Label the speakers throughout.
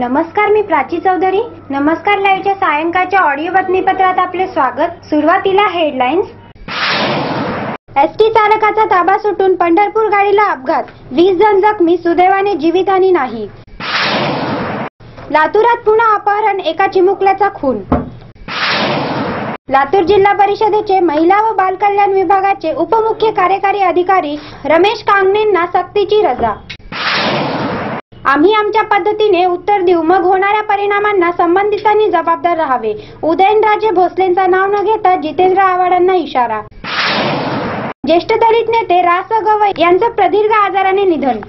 Speaker 1: नमस्कार मी प्राची चौधरी. नमस्कार लाईव्हच्या सायंकाळच्या ऑडिओ बातमीपत्रात आपले स्वागत. सुरुवातीला हेडलाईन्स. एस टी चालकाचा ताबा सुटून पंढरपूर गाडीला अपघात. वीस जण जखमी सुदैवाने जीवितहानी नाही. लातूरात पुन्हा अपहरण एका चिमुकल्याचा खून. लातूर जिल्हा परिषदेचे महिला व बालकल्याण विभागाचे उपमुख्य कार्यकारी अधिकारी रमेश कांगणेंना सक्तीची रजा. आम्ही आमच्या पद्धतीने उत्तर देऊ. मग होणाऱ्या परिणामांना संबंधितांनी जबाबदार राहावे. उदयनराजे भोसलेंचं नाव न घेता जितेंद्र आव्हाडांना इशारा. ज्येष्ठ दलित नेते रास गवई यांचं प्रदीर्घ आजाराने निधन.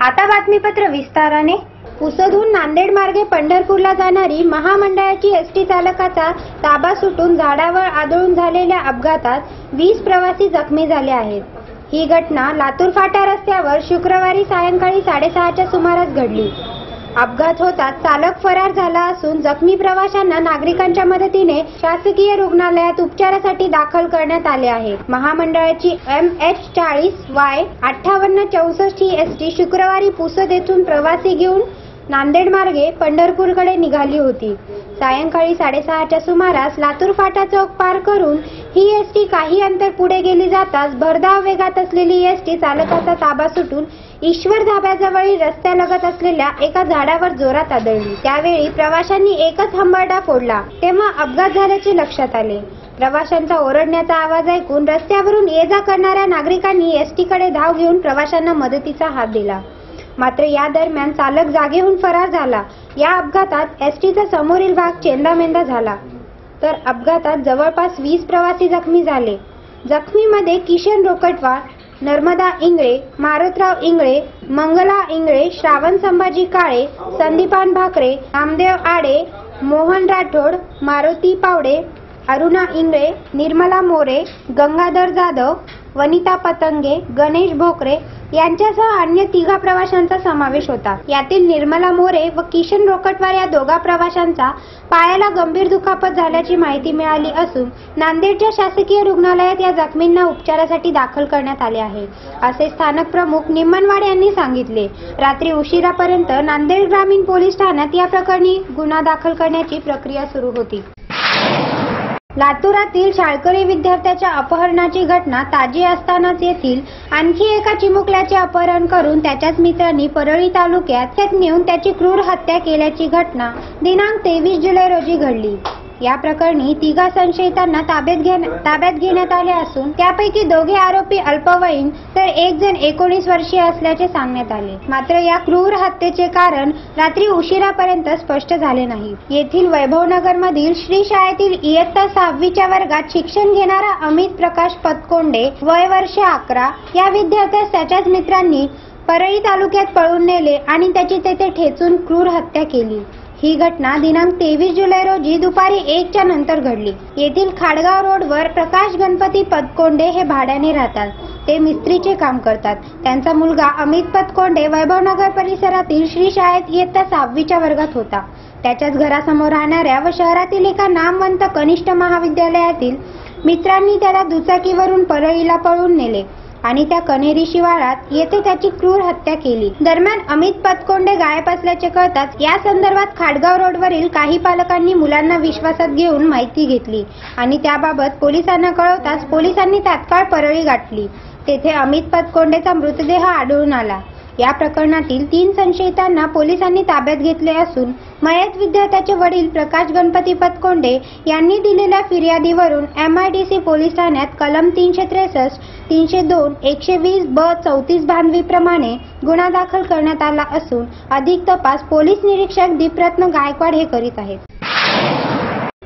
Speaker 1: आता बातमीपत्र विस्ताराने. पुसदहून नांदेड मार्गे पंढरपूरला जाणारी महामंडळाची एस टी चालकाचा ताबा सुटून झाडावर आदळून झालेल्या अपघातात वीस प्रवासी जखमी झाले आहेत. ही घटना लातूर फाटा रस्त्यावर शुक्रवारी सायंकाळी साडेसहाच्या सुमारास घडली. अपघात होताच चालक फरार झाला असून जखमी प्रवाशांना नागरिकांच्या मदतीने शासकीय रुग्णालयात उपचारासाठी दाखल करण्यात आले आहे. महामंडळाची एम एच चाळीस वाय अठ्ठावन्न चौसष्ट ही एसटी शुक्रवारी पुसद येथून प्रवासी घेऊन नांदेड मार्गे पंढरपूरकडे निघाली होती. सायंकाळी साडेसहाच्या सुमारास लातूर फाटा चौक पार करून ही एसटी काही अंतर पुढे गेली जाताच भरधाव वेगात असलेली एसटी चालकाचा ताबा सुटून ईश्वर धाब्याजवळील रस्त्यालगत असलेल्या एका झाडावर जोरात आदळली. त्यावेळी प्रवाशांनी एकच हंबरडा फोडला. तेव्हा अपघात झाल्याचे लक्षात आले. प्रवाशांचा ओरडण्याचा आवाज ऐकून रस्त्यावरून ये जा करणाऱ्या नागरिकांनी एसटीकडे धाव घेऊन प्रवाशांना मदतीचा हात दिला. मात्र या दरम्यान चालक जागेहून फरार झाला. या अपघातात एसटीचा समोरील भाग चेंदामेंदा झाला. तर अपघातात जवळपास वीस प्रवासी जखमी झाले. जखमीमध्ये किशन रोकटवार नर्मदा इंगळे मारुतराव इंगळे मंगला इंगळे श्रावण संभाजी काळे संदीपान भाकरे नामदेव आडे मोहन राठोड मारुती पावडे अरुणा इंगळे निर्मला मोरे गंगाधर जाधव वनिता पतंगे गणेश भोकरे यांच्यासह अन्य तिघा प्रवाशांचा समावेश होता. यातील निर्मला मोरे व किशन रोकटवार या दोघा प्रवाशांचा पायाला गंभीर दुखापत झाल्याची माहिती मिळाली असून नांदेडच्या शासकीय रुग्णालयात या जखमींना उपचारासाठी दाखल करण्यात आले आहे असे स्थानक प्रमुख निम्मनवाड यांनी सांगितले. रात्री उशिरापर्यंत नांदेड ग्रामीण पोलीस ठाण्यात या प्रकरणी गुन्हा दाखल करण्याची प्रक्रिया सुरू होती. लातूरातील शाळकरी विद्यार्थ्याच्या अपहरणाची घटना ताजी असतानाच येथील आणखी एका चिमुकल्याचे अपहरण करून त्याच्याच मित्रांनी परळी तालुक्यात थेट नेऊन त्याची क्रूर हत्या केल्याची घटना दिनांक तेवीस जुलै रोजी घडली. या प्रकरणी तिघा संशयितांना ताब्यात घेण्या ताब्यात घेण्यात आले असून त्यापैकी दोघे आरोपी अल्पवयीन तर एक जण एकोणीस वर्षीय असल्याचे सांगण्यात आले. मात्र या क्रूर हत्येचे कारण रात्री उशिरापर्यंत स्पष्ट झाले नाही. येथील वैभवनगर मधील श्री शाळेतील इयत्ता सहावीच्या वर्गात शिक्षण घेणारा अमित प्रकाश पतकोंडे वय वर्ष अकरा या विद्यार्थ्यास त्याच्याच मित्रांनी परळी तालुक्यात पळून नेले आणि त्याची तेथे ठेचून क्रूर हत्या केली. ही घटना दिनांक तेवीस जुलै रोजी दुपारी एकच्या नंतर घडली. येथील खाडगाव रोडवर प्रकाश गणपती पतकोंडे हे भाड्याने राहतात. ते मिस्त्रीचे काम करतात. त्यांचा मुलगा अमित पतकोंडे वैभवनगर परिसरातील श्री शाळेत इयत्ता सहावीच्या वर्गात होता. त्याच्याच घरासमोर राहणाऱ्या व शहरातील एका नामवंत कनिष्ठ महाविद्यालयातील मित्रांनी त्याला दुचाकीवरून परळीला पळून नेले. आणि त्या कनेरी शिवारात येथे त्याची क्रूर हत्या केली. दरम्यान अमित पतकोंडे गायब असल्याचे कळताच या संदर्भात खाडगाव रोडवरील काही पालकांनी मुलांना विश्वासात घेऊन माहिती घेतली आणि त्याबाबत पोलिसांना कळवताच पोलिसांनी तात्काळ परळी गाठली. तेथे अमित पतकोंडेचा मृतदेह आढळून आला. या प्रकरणातील तीन संशयितांना पोलिसांनी ताब्यात घेतले असून मयत विद्यार्थ्याचे वडील प्रकाश गणपती पतकोंडे यांनी दिलेल्या फिर्यादीवरून M I D C police ठाण्यात कलम तीनशे त्रेसष्ट तीनशे दोन एकशे वीस ब चौतीस भानवीप्रमाणे गुन्हा दाखल करण्यात आला असून अधिक तपास पोलीस निरीक्षक दीपरत्न गायकवाड हे करीत आहेत.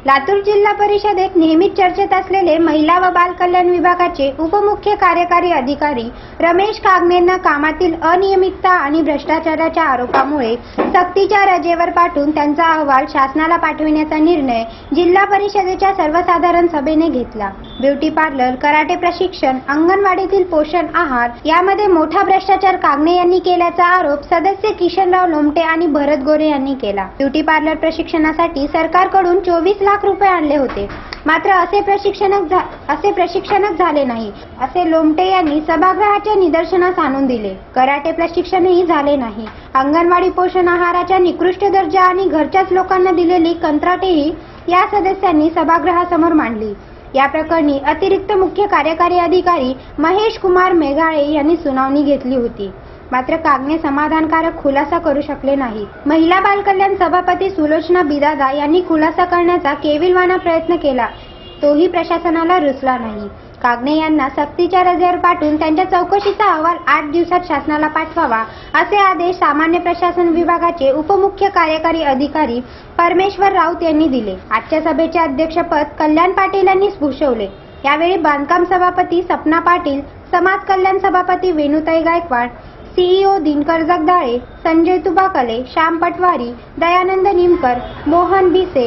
Speaker 1: लातूर जिल्हा परिषदेत नेहमीच चर्चेत असलेले महिला व बाल कल्याण विभागाचे उपमुख्य कार्यकारी अधिकारी रमेश कागमेंना कामातील अनियमितता आणि भ्रष्टाचाराच्या आरोपामुळे सक्तीच्या रजेवर पाठवून त्यांचा अहवाल शासनाला पाठविण्याचा निर्णय जिल्हा परिषदेच्या सर्वसाधारण सभेने घेतला. ब्युटी पार्लर कराटे प्रशिक्षण अंगणवाडीतील पोषण आहार यामध्ये मोठा भ्रष्टाचार कागणे यांनी केल्याचा आरोप सदस्य किशनराव लोमटे आणि भरत गोरे यांनी केला. ब्युटी पार्लर प्रशिक्षणासाठी सरकारकडून चोवीस लाख रुपये आणले होते. मात्र असे प्रशिक्षणक असे प्रशिक्षणक झाले नाही. असे लोमटे यांनी सभागृहाच्या निदर्शनास आणून दिले. कराटे प्रशिक्षणही झाले नाही. अंगणवाडी पोषण आहाराच्या निकृष्ट दर्जा आणि घरच्याच लोकांना दिलेली कंत्राटेही या सदस्यांनी सभागृहासमोर मांडली. या प्रकरणी अतिरिक्त मुख्य कार्यकारी अधिकारी महेश कुमार मेघाळे यांनी सुनावणी घेतली होती. मात्र कागणे समाधानकारक खुलासा करू शकले नाही. महिला बालकल्याण सभापती सुलोचना बिदादा यांनी खुलासा करण्याचा केविलवाना प्रयत्न केला. तोही प्रशासनाला रुचला नाही. कागणे यांना सक्तीच्या रजेवर पाठवून त्यांच्या चौकशीचा अहवाल आठ दिवसात शासनाला पाठवावा असे आदेश सामान्य प्रशासन विभागाचे उपमुख्य कार्यकारी अधिकारी परमेश्वर राऊत यांनी दिले. आजच्या सभेचे अध्यक्षपद कल्याण पाटील यांनी भूषवले. यावेळी बांधकाम सभापती सपना पाटील समाज कल्याण सभापती वेणुताई गायकवाड सीईओ दिनकर जगदाळे संजय तुबाकले श्याम पटवारी दयानंद निमकर मोहन भिसे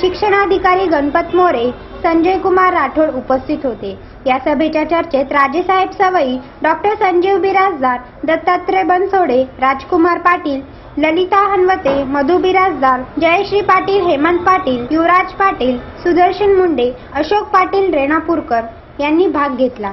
Speaker 1: शिक्षणाधिकारी गणपत मोरे संजय कुमार राठोड उपस्थित होते. या सभेच्या चर्चेत राजेसाहेब सवई डॉक्टर संजीव बिराजदार दत्तात्रय बनसोडे राजकुमार पाटील ललिता हनवते मधु बिराजदार जयश्री पाटील हेमंत पाटील युवराज पाटील सुदर्शन मुंडे अशोक पाटील रेणापूरकर यांनी भाग घेतला.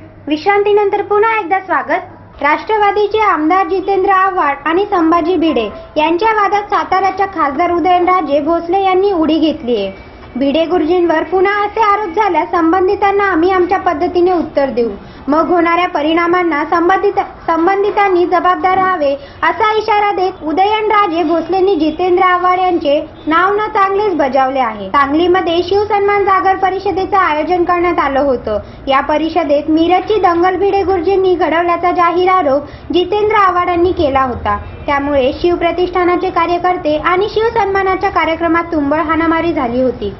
Speaker 1: विश्रांतीनंतर पुन्हा एकदा स्वागत. राष्ट्रवादीचे आमदार जितेंद्र आव्हाड आणि संभाजी भिडे यांच्या वादात साताऱ्याच्या खासदार उदयनराजे भोसले यांनी उडी घेतली आहे भिडे गुरुजींवर पुन्हा असे आरोप झाल्यास संबंधितांना आम्ही आमच्या पद्धतीने उत्तर देऊ. मग होणाऱ्या परिणामांना संबंधित संबंधितांनी जबाबदार राहावे असा इशारा देत उदयनराजे भोसलेंनी जितेंद्र आव्हाड यांचे नाव न चांगलेच बजावले आहे. सांगलीमध्ये शिवसन्मान जागर परिषदेचं आयोजन करण्यात आलं होतं. या परिषदेत मिरजची दंगल भिडे गुरुजींनी घडवल्याचा जाहीर आरोप जितेंद्र आव्हाडांनी केला होता. त्यामुळे शिवप्रतिष्ठानाचे कार्यकर्ते आणि शिवसन्मानाच्या कार्यक्रमात तुंबळ हाणामारी झाली होती.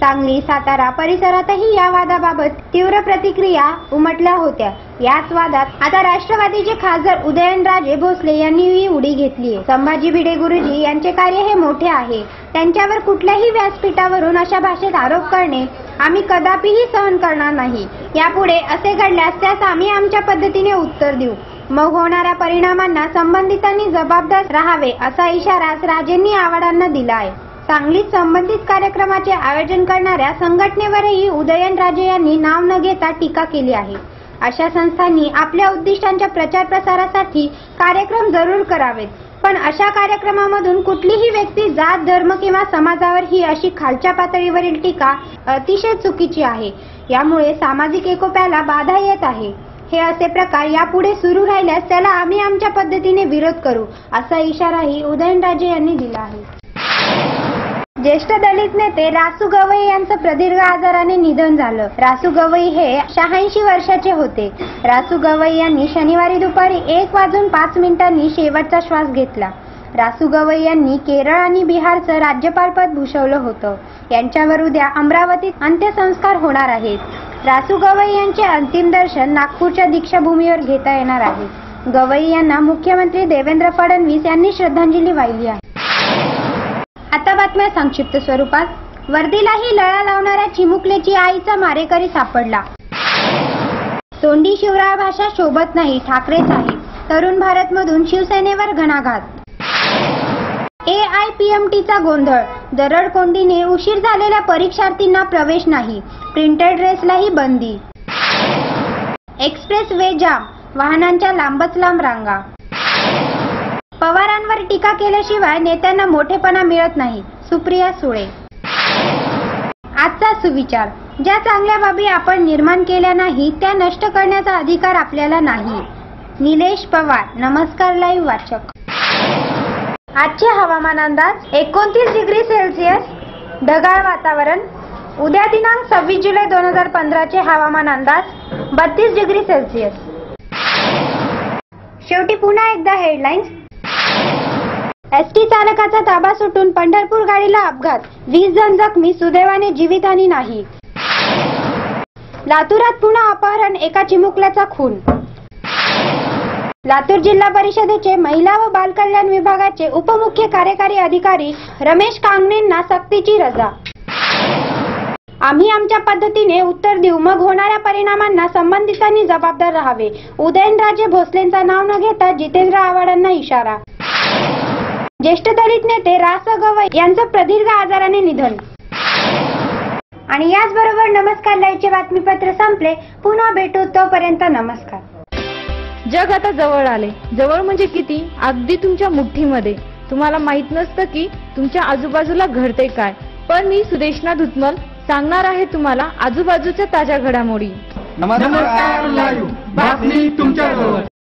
Speaker 1: सांगली सातारा परिसरातही या वादाबाबत तीव्र प्रतिक्रिया उमटल्या होत्या. याच वादात आता राष्ट्रवादीचे खासदार उदयनराजे भोसले यांनीही उडी घेतली आहे. संभाजी भिडे गुरुजी यांचे कार्य हे मोठे आहे. त्यांच्यावर कुठल्याही व्यासपीठावरून अशा भाषेत आरोप करणे आम्ही कदापिही सहन करणार नाही. यापुढे असे घडल्यास त्यास आम्ही आमच्या पद्धतीने उत्तर देऊ. मग होणाऱ्या परिणामांना संबंधितांनी जबाबदार राहावे असा इशारा राजेंनी आवाडांना दिला आहे. सांगलीत संबंधित कार्यक्रमाचे आयोजन करणाऱ्या संघटनेवरही उदयनराजे यांनी नाव न घेता टीका केली आहे. अशा संस्थांनी आपल्या उद्दिष्टांच्या प्रचार प्रसारासाठी कार्यक्रम जरूर करावेत. पण अशा कार्यक्रमामधून कुठलीही व्यक्ती जात धर्म किंवा समाजावर ही अशी खालच्या पातळीवरील टीका अतिशय चुकीची आहे. यामुळे सामाजिक एकोप्याला बाधा येत आहे. हे असे प्रकार यापुढे सुरू राहिल्यास त्याला आम्ही आमच्या पद्धतीने विरोध करू असा इशाराही उदयनराजे यांनी दिला आहे. ज्येष्ठ दलित नेते रासू गवई यांचं प्रदीर्घ आजाराने निधन झालं. रासू गवई हे शहाऐंशी वर्षाचे होते. रासू गवई यांनी शनिवारी दुपारी एक वाजून पाच मिनिटांनी शेवटचा श्वास घेतला. रासू गवई यांनी केरळ आणि बिहारचं राज्यपालपद भूषवलं होतं. यांच्यावर उद्या अमरावतीत अंत्यसंस्कार होणार आहेत. रासू गवई यांचे अंतिम दर्शन नागपूरच्या दीक्षाभूमीवर घेता येणार आहे. गवई यांना मुख्यमंत्री देवेंद्र फडणवीस यांनी श्रद्धांजली वाहिली आहे. बातम्या संक्षिप्त स्वरूपात. वर्दीलाही लळा लावणाऱ्या चिमुकलेची आईचा मारेकरी सापडला. तोंडी शिवराळ भाषा शोभत नाही ठाकरे आहे. तरुण भारतमधून शिवसेनेवर घणाघात. ए आय पी एम टीचा गोंधळ. दरड कोंडीने उशीर झालेल्या परीक्षार्थींना प्रवेश नाही. प्रिंटेड ड्रेसलाही बंदी. एक्सप्रेस वे जाम. वाहनांच्या लांबच लांब रांगा. पवारांवर टीका केल्याशिवाय नेत्यांना मोठेपणा मिळत नाही. सुप्रिया सुळे. आजचा सुविचार. ज्या चांगल्या बाबी आपण निर्माण केल्या नाही त्या नष्ट करण्याचा अधिकार आपल्याला नाही. निलेश पवार नमस्कार लाईव्ह वाचक. आजचे हवामान अंदाज एकोणतीस डिग्री सेल्सिअस ढगाळ वातावरण. उद्या दिनांक सव्वीस जुलै दोन हजार पंधराचे हवामान अंदाज बत्तीस डिग्री सेल्सिअस. शेवटी पुन्हा एकदा हेडलाईन्स एस टी चालकाचा ताबा सुटून पंढरपूर गाडीला अपघात. वीस जण जखमी सुदैवाने जीवितहानी नाही. लातूरात पुन्हा अपहरण एका चिमुकल्याचा खून. लातूर जिल्हा परिषदेचे महिला व बालकल्याण विभागाचे उपमुख्य कार्यकारी अधिकारी रमेश कांगणेंना सक्तीची रजा. आम्ही आमच्या पद्धतीने उत्तर देऊ. मग होणाऱ्या परिणामांना संबंधितांनी जबाबदार राहावे. उदयनराजे भोसलेंचा नाव न घेता जितेंद्र आव्हाडांना इशारा. ज्येष्ठ दलित नेते रास गवई यांचं प्रदीर्घ आजाराने निधन. आणि याचबरोबर नमस्कार लाईव्हचे बातमीपत्र संपले. पुन्हा भेटू तोपर्यंत नमस्कार.
Speaker 2: जग आता जवळ आले. जवळ म्हणजे किती? अगदी तुमच्या मुठ्ठीमध्ये. तुम्हाला माहीत नसतं की तुमच्या आजूबाजूला घडते काय. पण मी सुदेशना धुतमल सांगणार आहे तुम्हाला आजूबाजूच्या ताज्या घडामोडी.
Speaker 3: नमस्कार लाईव्ह. बातमी तुमच्याजवळ.